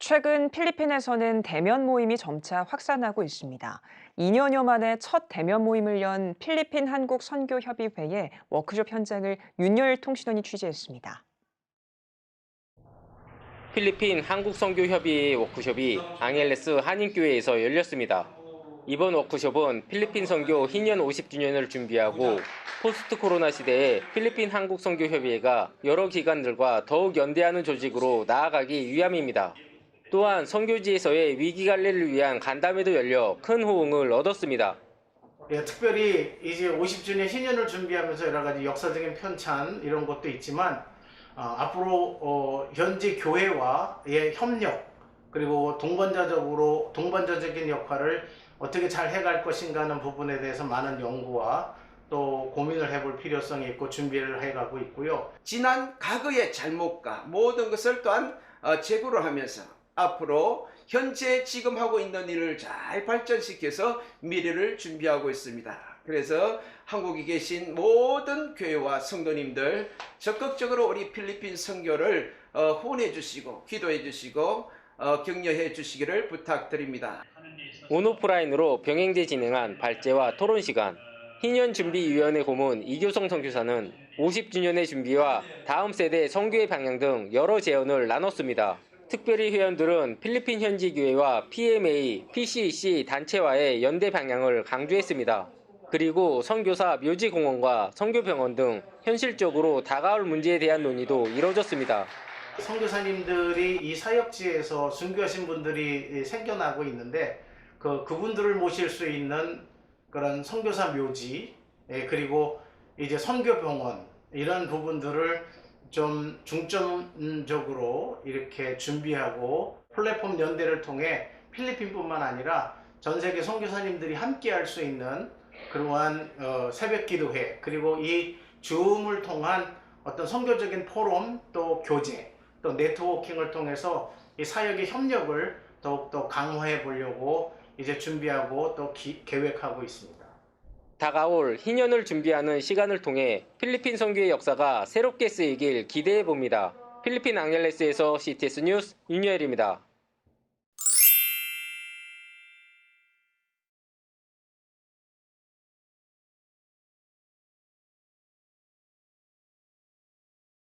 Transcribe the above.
최근 필리핀에서는 대면 모임이 점차 확산하고 있습니다. 2년여 만에 첫 대면 모임을 연 필리핀 한국 선교 협의회의 워크숍 현장을 윤여일 통신원이 취재했습니다. 필리핀 한국 선교협의회 워크숍이 앙헬레스 한인교회에서 열렸습니다. 이번 워크숍은 필리핀 선교 희년 50주년을 준비하고 포스트 코로나 시대에 필리핀 한국 선교협의회가 여러 기관들과 더욱 연대하는 조직으로 나아가기 위함입니다. 또한 선교지에서의 위기 관리를 위한 간담회도 열려 큰 호응을 얻었습니다. 예, 특별히 이제 50주년 희년을 준비하면서 여러 가지 역사적인 편찬 이런 것도 있지만 어, 앞으로 어, 현지 교회와의 협력 그리고 동반자적으로 동반자적인 역할을 어떻게 잘 해갈 것인가 하는 부분에 대해서 많은 연구와 또 고민을 해볼 필요성이 있고 준비를 해가고 있고요. 지난 과거의 잘못과 모든 것을 또한 어, 재구를 하면서 앞으로 현재 지금 하고 있는 일을 잘 발전시켜서 미래를 준비하고 있습니다. 그래서 한국에 계신 모든 교회와 성도님들 적극적으로 우리 필리핀 선교를 어, 후원해 주시고 기도해 주시고 어, 격려해 주시기를 부탁드립니다. 온오프라인으로 병행돼 진행한 발제와 토론 시간. 희년준비위원회 고문 이교성 선교사는 50주년의 준비와 다음 세대 선교의 방향 등 여러 제언을 나눴습니다. 특별히 회원들은 필리핀 현지 교회와 PMA, PCC 단체와의 연대 방향을 강조했습니다. 그리고 선교사 묘지공원과 선교병원 등 현실적으로 다가올 문제에 대한 논의도 이뤄졌습니다. 선교사님들이 이 사역지에서 순교하신 분들이 생겨나고 있는데 그 그분들을 모실 수 있는 그런 선교사 묘지 예, 그리고 이제 선교병원 이런 부분들을 좀 중점적으로 이렇게 준비하고 플랫폼 연대를 통해 필리핀뿐만 아니라 전 세계 선교사님들이 함께 할 수 있는 그러한 어, 새벽 기도회 그리고 이 줌을 통한 어떤 선교적인 포럼 또 교제 또 네트워킹을 통해서 이 사역의 협력을 더욱더 강화해 보려고 이제 준비하고 또 기- 계획하고 있습니다. 다가올 희년을 준비하는 시간을 통해 필리핀 선교의 역사가 새롭게 쓰이길 기대해 봅니다. 필리핀 앙헬레스에서 CTS 뉴스 윤여일입니다.